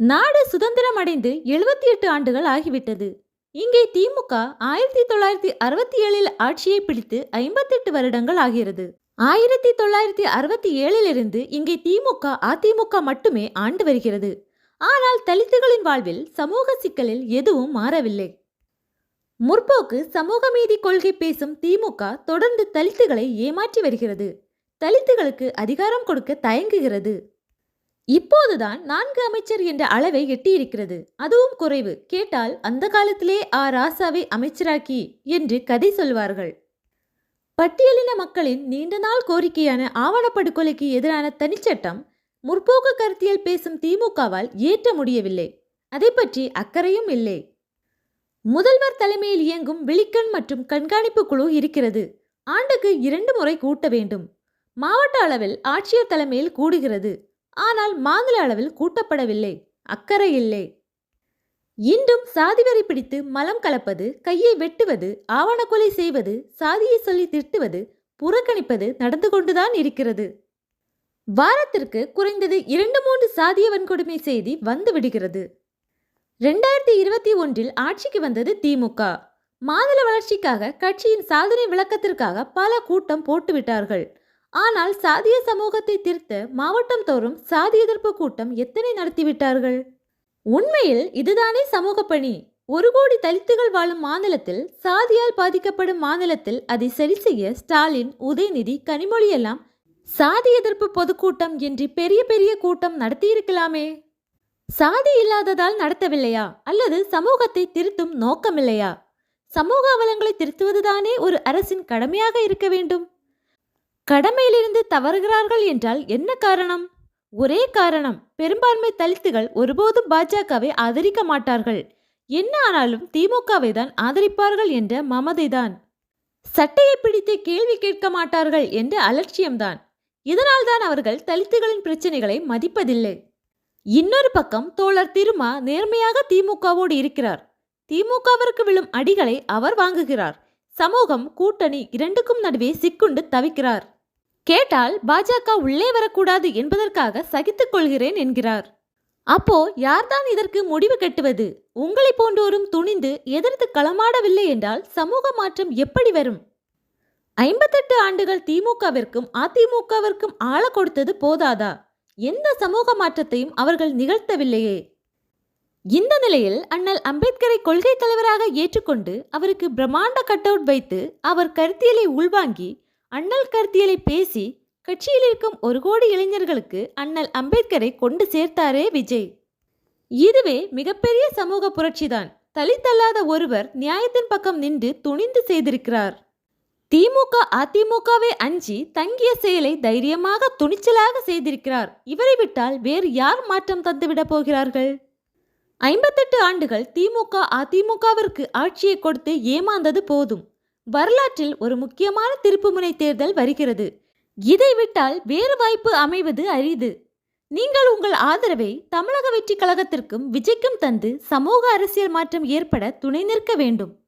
நாடு சுதந்திரம் அடைந்து எழுபத்தி எட்டு ஆண்டுகள் ஆகிவிட்டது. இங்கே திமுக ஆயிரத்தி தொள்ளாயிரத்தி அறுபத்தி ஏழில் ஆட்சியை பிடித்து ஐம்பத்தெட்டு வருடங்கள் ஆகிறது. ஆயிரத்தி தொள்ளாயிரத்தி அறுபத்தி ஏழிலிருந்து இங்கே திமுக அதிமுக மட்டுமே ஆண்டு வருகிறது. ஆனால் தலித்துகளின் வாழ்வில் சமூக சிக்கலில் எதுவும் மாறவில்லை. முற்போக்கு சமூக நீதி கொள்கை பேசும் திமுக தொடர்ந்து தலித்துகளை ஏமாற்றி வருகிறது. தலித்துகளுக்கு அதிகாரம் கொடுக்க தயங்குகிறது. இப்போதுதான் நான்கு அமைச்சர் என்ற அளவை எட்டியிருக்கிறது. அதுவும் குறைவு. கேட்டால் அந்த காலத்திலே ஆ. ராசாவை அமைச்சராக்கி என்று கதை சொல்வார்கள். பட்டியலின மக்களின் நீண்ட நாள் கோரிக்கையான ஆவணப்படுகொலைக்கு எதிரான தனிச்சட்டம் முற்போக்கு கருத்தியல் பேசும் திமுகவால் ஏற்ற முடியவில்லை. அதை பற்றி அக்கறையும் இல்லை. முதல்வர் தலைமையில் இயங்கும் விழிக்கண் மற்றும் கண்காணிப்பு குழு இருக்கிறது. ஆண்டுக்கு இரண்டு முறை கூட்ட வேண்டும். மாவட்ட அளவில் ஆட்சியர் தலைமையில் கூடுகிறது. ஆனால் மாநில அளவில் கூட்டப்படவில்லை அக்கறை இல்லை. இன்றும் சாதிவரி பிடித்து மலம் கலப்பது கையை வெட்டுவது ஆவணக்கொலை செய்வது சாதியை சொல்லி திட்டுவது புறக்கணிப்பது நடந்து கொண்டுதான் இருக்கிறது. வாரத்திற்கு குறைந்தது இரண்டு மூன்று சாதிய வன்கொடுமை செய்தி வந்து விடுகிறது. ரெண்டாயிரத்தி இருபத்தி ஒன்றில் ஆட்சிக்கு வந்தது திமுக மாநில வளர்ச்சிக்காக கட்சியின் சாதனை விளக்கத்திற்காக பல கூட்டம் போட்டுவிட்டார்கள். ஆனால் சாதிய சமூகத்தை திருத்த மாவட்டம் தோறும் சாதி எதிர்ப்பு கூட்டம் எத்தனை நடத்திவிட்டார்கள்? உண்மையில் இதுதானே சமூக பணி. ஒரு கோடி தலித்துகள் வாழும் மாநிலத்தில் சாதியால் பாதிக்கப்படும் மாநிலத்தில் அதை சரி செய்ய ஸ்டாலின் உதயநிதி கனிமொழி எல்லாம் சாதி எதிர்ப்பு பொதுக்கூட்டம் என்று பெரிய பெரிய கூட்டம் நடத்தியிருக்கலாமே. சாதி இல்லாததால் நடத்தவில்லையா? அல்லது சமூகத்தை திருத்தும் நோக்கமில்லையா? சமூக அவலங்களை திருத்துவதுதானே ஒரு அரசின் கடமையாக இருக்க வேண்டும். கடமையிலிருந்து தவறுகிறார்கள் என்றால் என்ன காரணம்? ஒரே காரணம். பெரும்பான்மை தலித்துகள் ஒருபோதும் பாஜகவை ஆதரிக்க மாட்டார்கள். என்ன ஆனாலும் திமுகவை தான் ஆதரிப்பார்கள் என்ற மமதைதான். சட்டையை பிடித்து கேள்வி கேட்க மாட்டார்கள் என்ற அலட்சியம்தான். இதனால்தான் அவர்கள் தலித்துகளின் பிரச்சனைகளை மதிப்பதில்லை. இன்னொரு பக்கம் தோழர் திருமா நேர்மையாக திமுகவோடு இருக்கிறார். திமுகவிற்கு விழும் அடிகளை அவர் வாங்குகிறார். சமூகம் கூட்டணி இரண்டுக்கும் நடுவே சிக்குண்டு தவிக்கிறார். கேட்டால் பாஜக உள்ளே வரக்கூடாது என்பதற்காக சகித்துக் கொள்கிறேன் என்கிறார். அப்போ யார்தான் இதற்கு முடிவு கட்டுவது? உங்களை போன்றோரும் துணிந்து எதிர்த்து களமாடவில்லை என்றால் சமூக மாற்றம் எப்படி வரும்? ஐம்பத்தெட்டு ஆண்டுகள் திமுகவிற்கும் அதிமுகவிற்கும் ஆள கொடுத்தது போதாதா? எந்த சமூக மாற்றத்தையும் அவர்கள் நிகழ்த்தவில்லையே. இந்த நிலையில் அண்ணல் அம்பேத்கரை கொள்கை தலைவராக ஏற்றுக்கொண்டு அவருக்கு பிரம்மாண்ட கட்டவுட் வைத்து அவர் கருத்தியலை உள்வாங்கி அண்ணல் கருத்தியலை பேசி கட்சியில் இருக்கும் ஒரு கோடி இளைஞர்களுக்கு அண்ணல் அம்பேத்கரை கொண்டு சேர்த்தாரே விஜய். இதுவே மிகப்பெரிய சமூக புரட்சிதான். தலித்தல்லாத ஒருவர் நியாயத்தின் பக்கம் நின்று துணிந்து செய்திருக்கிறார். திமுக அதிமுகவை அஞ்சி தங்கிய செயலை தைரியமாக துணிச்சலாக செய்திருக்கிறார். இவரை விட்டால் வேறு யார் மாற்றம் தந்துவிடப் போகிறார்கள்? ஐம்பத்தெட்டு ஆண்டுகள் திமுக அதிமுகவிற்கு ஆட்சியை கொடுத்து ஏமாந்தது போதும். வரலாற்றில் ஒரு முக்கியமான திருப்புமுனை தேர்தல் வருகிறது. இதை விட்டால் வேறு வாய்ப்பு அமைவது அரிது. நீங்கள் உங்கள் ஆதரவை தமிழக வெற்றி கழகத்திற்கும் விஜய்க்கும் தந்து சமூக அரசியல் மாற்றம் ஏற்பட துணை நிற்க வேண்டும்.